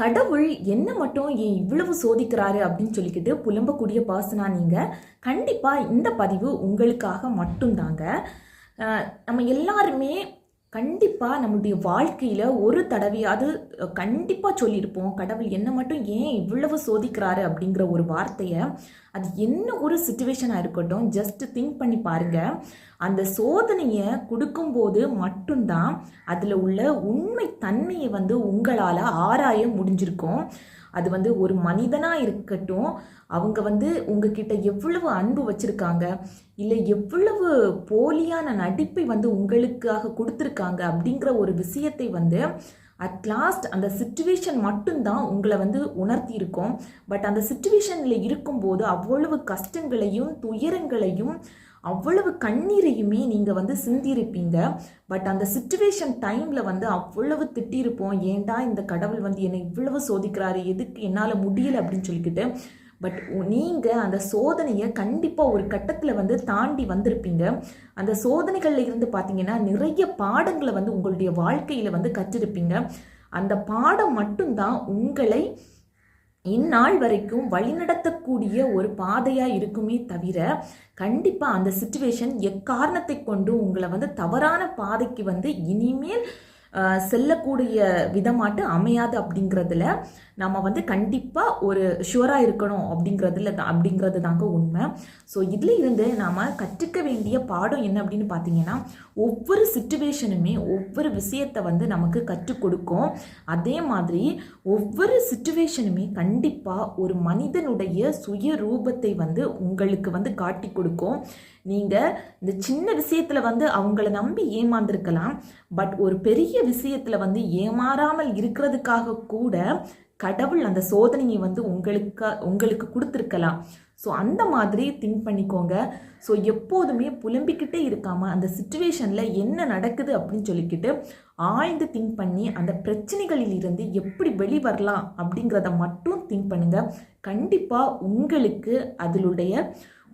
கடவுள் என்ன மட்டும் ஏன் இவ்வளவு சோதிக்கிறாரு அப்படின்னு சொல்லிக்கிட்டு புலம்பக்கூடிய பர்சனா நீங்கள் கண்டிப்பாக இந்த பதிவு உங்களுக்காக மட்டும்தாங்க. நம்ம எல்லாருமே கண்டிப்பாக நம்மளுடைய வாழ்க்கையில் ஒரு தடவையாவது கண்டிப்பாக சொல்லியிருப்போம் கடவுள் என்ன மட்டும் ஏன் இவ்வளவு சோதிக்கிறாரு அப்படிங்கிற ஒரு வார்த்தையை. அது என்ன ஒரு சுச்சுவேஷனாக இருக்கட்டும் ஜஸ்ட் திங்க் பண்ணி பாருங்கள் அந்த சோதனையை கொடுக்கும்போது மட்டும்தான் அதில் உள்ள உண்மை தன்மையை வந்து உங்களால் ஆராய முடிஞ்சிருக்கும். அது வந்து ஒரு மனிதனாக இருக்கட்டும் அவங்க வந்து உங்ககிட்ட எவ்வளவு அன்பு வச்சுருக்காங்க இல்லை எவ்வளவு போலியான நடிப்பை வந்து உங்களுக்காக கொடுத்துருக்காங்க அப்படிங்கிற ஒரு விஷயத்தை வந்து அட் லாஸ்ட் அந்த சுச்சுவேஷன் மட்டும்தான் உங்களை வந்து உணர்த்தியிருக்கோம். பட் அந்த சுச்சுவேஷனில் இருக்கும்போது அவ்வளவு கஷ்டங்களையும் துயரங்களையும் அவ்வளவு கண்ணீரையுமே நீங்கள் வந்து சிந்திருப்பீங்க. பட் அந்த சுச்சுவேஷன் டைமில் வந்து அவ்வளவு திட்டிருப்போம் ஏன்டா இந்த கடவுள் வந்து என்னை இவ்வளவு சோதிக்கிறாரு? எதுக்கு? என்னால் முடியலை அப்படின்னு சொல்லிக்கிட்டு பட் நீங்கள் அந்த சோதனையை கண்டிப்பாக ஒரு கட்டத்தில் வந்து தாண்டி வந்திருப்பீங்க. அந்த சோதனைகளில் இருந்து பார்த்தீங்கன்னா நிறைய பாடங்களை வந்து உங்களுடைய வாழ்க்கையில் வந்து கற்றிருப்பீங்க. அந்த பாடம் மட்டும்தான் உங்களை இந்நாள் வரைக்கும் வழிநடத்தக்கூடிய ஒரு பாதையாக இருக்குமே தவிர கண்டிப்பாக அந்த சுச்சுவேஷன் எக்காரணத்தை கொண்டு உங்களை வந்து தவறான பாதைக்கு வந்து இனிமேல் செல்லக்கூடிய விதமாட்டு அமையாது அப்படிங்கிறதுல நம்ம வந்து கண்டிப்பாக ஒரு ஷுவராக இருக்கணும் அப்படிங்கிறதுல தான் அப்படிங்கிறது தாங்க உண்மை. ஸோ இதில் இருந்து நாம் கற்றுக்க வேண்டிய பாடம் என்ன அப்படின்னு பார்த்தீங்கன்னா ஒவ்வொரு சுச்சுவேஷனுமே ஒவ்வொரு விஷயத்தை வந்து நமக்கு கற்றுக் கொடுக்கும். அதே மாதிரி ஒவ்வொரு சுச்சுவேஷனுமே கண்டிப்பாக ஒரு மனிதனுடைய சுய ரூபத்தை வந்து உங்களுக்கு வந்து காட்டி கொடுக்கும். நீங்கள் இந்த சின்ன விஷயத்தில் வந்து அவங்கள நம்பி ஏமாந்துருக்கலாம். பட் ஒரு பெரிய விஷயத்தில் வந்து ஏமாறாமல் இருக்கிறதுக்காக கூட கடவுள் அந்த சோதனையை வந்து உங்களுக்கு உங்களுக்கு கொடுத்துருக்கலாம். ஸோ அந்த மாதிரி திங்க் பண்ணிக்கோங்க. ஸோ எப்போதுமே புலம்பிக்கிட்டே இருக்காமல் அந்த சுச்சுவேஷனில் என்ன நடக்குது அப்படின்னு சொல்லிக்கிட்டு ஆழ்ந்து திங்க் பண்ணி அந்த பிரச்சனைகளில் இருந்து எப்படி வெளிவரலாம் அப்படிங்கிறத மட்டும் திங்க் பண்ணுங்கள் கண்டிப்பாக உங்களுக்கு அதிலுடைய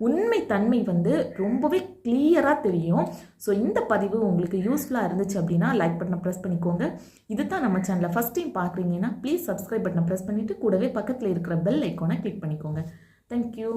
உண்மை தன்மை வந்து ரொம்பவே கிளியராக தெரியும். ஸோ இந்த பதிவு உங்களுக்கு யூஸ்ஃபுல்லாக இருந்துச்சு அப்படின்னா லைக் பட்டனை ப்ரெஸ் பண்ணிக்கோங்க. இது தான் நம்ம சேனலில் ஃபஸ்ட் டைம் பார்க்குறீங்கன்னா ப்ளீஸ் சப்ஸ்கிரைப் பட்டனை ப்ரெஸ் பண்ணிவிட்டு கூடவே பக்கத்தில் இருக்கிற பெல் ஐக்கோனை கிளிக் பண்ணிக்கோங்க. Thank you